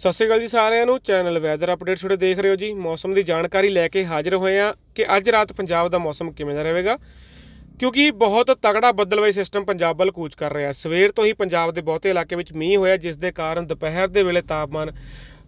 ਸਤਿ ਸ਼੍ਰੀ ਅਕਾਲ ਜੀ ਸਾਰਿਆਂ ਨੂੰ। ਚੈਨਲ ਵੈਦਰ ਅਪਡੇਟ ਤੁਹਾਡੇ ਦੇਖ ਰਹੇ ਹੋ ਜੀ। ਮੌਸਮ ਦੀ ਜਾਣਕਾਰੀ ਲੈ ਕੇ ਹਾਜ਼ਰ ਹੋਏ ਆ ਕਿ ਅੱਜ ਰਾਤ ਪੰਜਾਬ ਦਾ ਮੌਸਮ ਕਿਵੇਂ ਦਾ ਰਹੇਗਾ। ਕਿਉਂਕਿ ਬਹੁਤ ਤਗੜਾ ਬੱਦਲਵਾਈ ਸਿਸਟਮ ਪੰਜਾਬ ਵੱਲ ਕੂਚ ਕਰ ਰਿਹਾ। ਸਵੇਰ ਤੋਂ ਹੀ ਪੰਜਾਬ ਦੇ ਬਹੁਤੇ ਇਲਾਕੇ ਵਿੱਚ ਮੀਂਹ ਹੋਇਆ, ਜਿਸ ਦੇ ਕਾਰਨ ਦੁਪਹਿਰ ਦੇ ਵੇਲੇ ਤਾਪਮਾਨ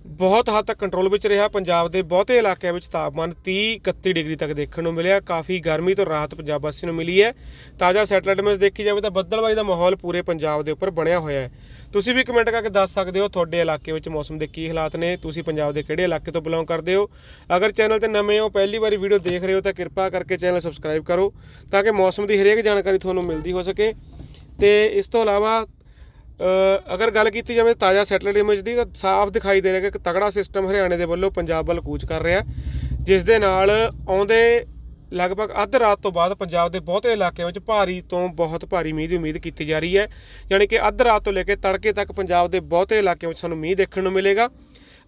ਬਹੁਤ ਹੱਦ ਤੱਕ ਕੰਟਰੋਲ ਵਿੱਚ ਰਿਹਾ। ਪੰਜਾਬ ਦੇ ਬਹੁਤੇ ਇਲਾਕਿਆਂ ਵਿੱਚ ਤਾਪਮਾਨ 30 31 ਡਿਗਰੀ ਤੱਕ ਦੇਖਣ ਨੂੰ ਮਿਲਿਆ। ਕਾਫੀ ਗਰਮੀ ਤੋਂ ਰਾਹਤ ਪੰਜਾਬ ਵਾਸੀਆਂ ਨੂੰ ਮਿਲੀ ਹੈ। ਤਾਜ਼ਾ ਸੈਟਲਾਈਟ ਇਮੇਜ ਦੇਖੀ ਜਾਵੇ ਤਾਂ ਬੱਦਲਵਾਈ ਦਾ ਮਾਹੌਲ ਪੂਰੇ ਪੰਜਾਬ ਦੇ ਉੱਪਰ ਬਣਿਆ ਹੋਇਆ ਹੈ। ਤੁਸੀਂ ਵੀ ਕਮੈਂਟ ਕਰਕੇ ਦੱਸ ਸਕਦੇ ਹੋ ਤੁਹਾਡੇ ਇਲਾਕੇ ਵਿੱਚ ਮੌਸਮ ਦੇ ਕੀ ਹਾਲਾਤ ਨੇ। ਤੁਸੀਂ ਪੰਜਾਬ ਦੇ ਕਿਹੜੇ ਇਲਾਕੇ ਤੋਂ ਬਿਲੋਂਗ ਕਰਦੇ ਹੋ? ਅਗਰ ਚੈਨਲ ਤੇ ਨਵੇਂ ਹੋ, ਪਹਿਲੀ ਵਾਰੀ ਵੀਡੀਓ ਦੇਖ ਰਹੇ ਹੋ ਤਾਂ ਕਿਰਪਾ ਕਰਕੇ ਚੈਨਲ ਸਬਸਕ੍ਰਾਈਬ ਕਰੋ ਤਾਂ ਕਿ ਮੌਸਮ ਦੀ ਹਰੇਕ ਜਾਣਕਾਰੀ ਤੁਹਾਨੂੰ ਮਿਲਦੀ ਹੋ ਸਕੇ। ਤੇ ਇਸ ਤੋਂ ਇਲਾਵਾ ਅਗਰ ਗੱਲ ਕੀਤੀ ਜਾਵੇ ਤਾਜ਼ਾ ਸੈਟਲਾਈਟ ਇਮੇਜ ਦੀ, ਤਾਂ ਸਾਫ਼ ਦਿਖਾਈ ਦੇ ਰਿਹਾ ਕਿ ਇੱਕ ਤਗੜਾ ਸਿਸਟਮ ਹਰਿਆਣੇ ਦੇ ਵੱਲੋਂ ਪੰਜਾਬ ਵੱਲ ਕੂਚ ਕਰ ਰਿਹਾ ਜਿਸ ਦੇ ਨਾਲ ਆਉਂਦੇ ਲਗਭਗ ਅੱਧ ਰਾਤ ਤੋਂ ਬਾਅਦ ਪੰਜਾਬ ਦੇ ਬਹੁਤੇ ਇਲਾਕਿਆਂ ਵਿੱਚ ਭਾਰੀ ਤੋਂ ਬਹੁਤ ਭਾਰੀ ਮੀਂਹ ਦੀ ਉਮੀਦ ਕੀਤੀ ਜਾ ਰਹੀ ਹੈ, ਯਾਨੀ ਕਿ ਅੱਧ ਰਾਤ ਤੋਂ ਲੈ ਕੇ ਤੜਕੇ ਤੱਕ ਪੰਜਾਬ ਦੇ ਬਹੁਤੇ ਇਲਾਕਿਆਂ ਵਿੱਚ ਸਾਨੂੰ ਮੀਂਹ ਦੇਖਣ ਨੂੰ ਮਿਲੇਗਾ।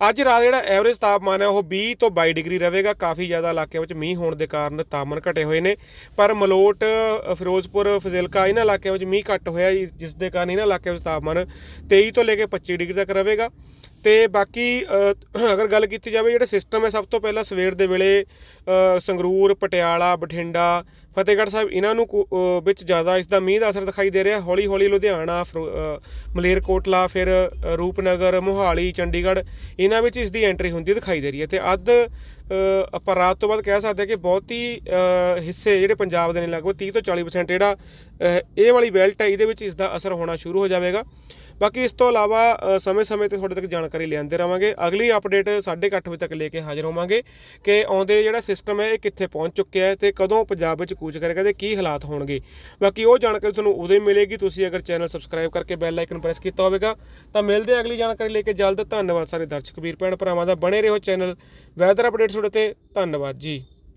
ਅੱਜ ਰਾਤ ਜਿਹੜਾ ਐਵਰੇਜ ਤਾਪਮਾਨ ਹੈ ਉਹ 20 ਤੋਂ 22 ਡਿਗਰੀ ਰਹੇਗਾ। ਕਾਫੀ ਜ਼ਿਆਦਾ ਇਲਾਕਿਆਂ ਵਿੱਚ ਮੀਂਹ ਹੋਣ ਦੇ ਕਾਰਨ ਤਾਪਮਾਨ ਘਟੇ ਹੋਏ ਨੇ। ਪਰ ਮਲੋਟ, ਫਿਰੋਜ਼ਪੁਰ, ਫਜ਼ਿਲਕਾ ਇਹਨਾਂ ਇਲਾਕਿਆਂ ਵਿੱਚ ਮੀਂਹ ਘੱਟ ਹੋਇਆ ਜਿਸ ਦੇ ਕਾਰਨ ਇਹਨਾਂ ਇਲਾਕਿਆਂ ਵਿੱਚ ਤਾਪਮਾਨ 23 ਤੋਂ ਲੈ ਕੇ 25 ਡਿਗਰੀ ਤੱਕ ਰਹੇਗਾ। ਤੇ ਬਾਕੀ ਅਗਰ ਗੱਲ ਕੀਤੀ ਜਾਵੇ, ਜਿਹੜਾ ਸਿਸਟਮ ਹੈ, ਸਭ ਤੋਂ ਪਹਿਲਾਂ ਸਵੇਰ ਦੇ ਵੇਲੇ ਸੰਗਰੂਰ, ਪਟਿਆਲਾ, ਬਠਿੰਡਾ ਫਤਿਹਗੜ੍ਹ ਸਾਹਿਬ, ਇਹਨਾਂ ਨੂੰ ਕੋ- ਵਿੱਚ ਜ਼ਿਆਦਾ ਇਸ ਦਾ ਮੀਂਹ ਦਾ ਅਸਰ ਦਿਖਾਈ ਦੇ ਰਿਹਾ। ਹੌਲੀ ਹੌਲੀ ਲੁਧਿਆਣਾ, ਫਿਰੋ- ਮਲੇਰਕੋਟਲਾ, ਫਿਰ ਰੂਪਨਗਰ, ਮੋਹਾਲੀ, ਚੰਡੀਗੜ੍ਹ, ਇਹਨਾਂ ਵਿੱਚ ਇਸ ਦੀ ਐਂਟਰੀ ਹੁੰਦੀ ਦਿਖਾਈ ਦੇ ਰਹੀ ਹੈ। ਤੇ ਅੱਧ ਆਪਾਂ ਰਾਤ ਤੋਂ ਬਾਅਦ ਕਹਿ ਸਕਦੇ ਹਾਂ ਕਿ ਬਹੁਤ ਹੀ ਹਿੱਸੇ ਜਿਹੜੇ ਪੰਜਾਬ ਦੇ ਨੇ ਲਗਭਗ 30 ਤੋਂ 40% ਜਿਹੜਾ ਇਹ ਵਾਲੀ ਬੈਲਟ ਹੈ, ਇਹਦੇ ਵਿੱਚ ਇਸ ਦਾ ਅਸਰ ਹੋਣਾ ਸ਼ੁਰੂ ਹੋ ਜਾਵੇਗਾ। ਬਾਕੀ ਇਸ ਤੋਂ ਇਲਾਵਾ ਸਮੇਂ-ਸਮੇਂ ਤੇ ਤੁਹਾਡੇ ਤੱਕ ਜਾਣਕਾਰੀ ਲਿਆਂਦੇ ਰਵਾਂਗੇ ਅਗਲੀ ਅਪਡੇਟ 8:30 ਵਜੇ ਤੱਕ ਲੈ ਕੇ ਹਾਜ਼ਰ ਹੋਵਾਂਗੇ ਕਿ ਆਉਂਦੇ ਜਿਹੜਾ ਸਿਸਟਮ ਹੈ, ਇਹ ਕਿੱਥੇ ਪਹੁੰਚ ਚੁੱਕਿਆ ਹੈ ਤੇ ਕਦੋਂ ਪੰਜਾਬ ਵਿੱਚ ਕੂਚ ਕਰੇਗਾ ਤੇ ਕੀ ਹਾਲਾਤ ਹੋਣਗੇ। ਬਾਕੀ ਉਹ ਜਾਣਕਾਰੀ ਤੁਹਾਨੂੰ ਉਦੋਂ ਹੀ ਮਿਲੇਗੀ। ਤੁਸੀਂ ਅਗਰ ਚੈਨਲ ਸਬਸਕ੍ਰਾਈਬ ਕਰਕੇ ਬੈਲ ਆਈਕਨ ਪ੍ਰੈਸ ਕੀਤਾ ਹੋਵੇਗਾ, ਤਾਂ ਮਿਲਦੇ ਅਗਲੀ ਜਾਣਕਾਰੀ ਲੈ ਕੇ। ਜਲਦ, ਧੰਨਵਾਦ ਸਾਰੇ ਦਰਸ਼ਕ ਵੀਰ ਭੈਣ ਭਰਾਵਾਂ ਦਾ। ਬਣੇ ਰਹੋ ਚੈਨਲ ਵੈਦਰ ਅਪਡੇਟ ਤੁਹਾਡੇ ਤੇ ਧੰਨਵਾਦ ਜੀ।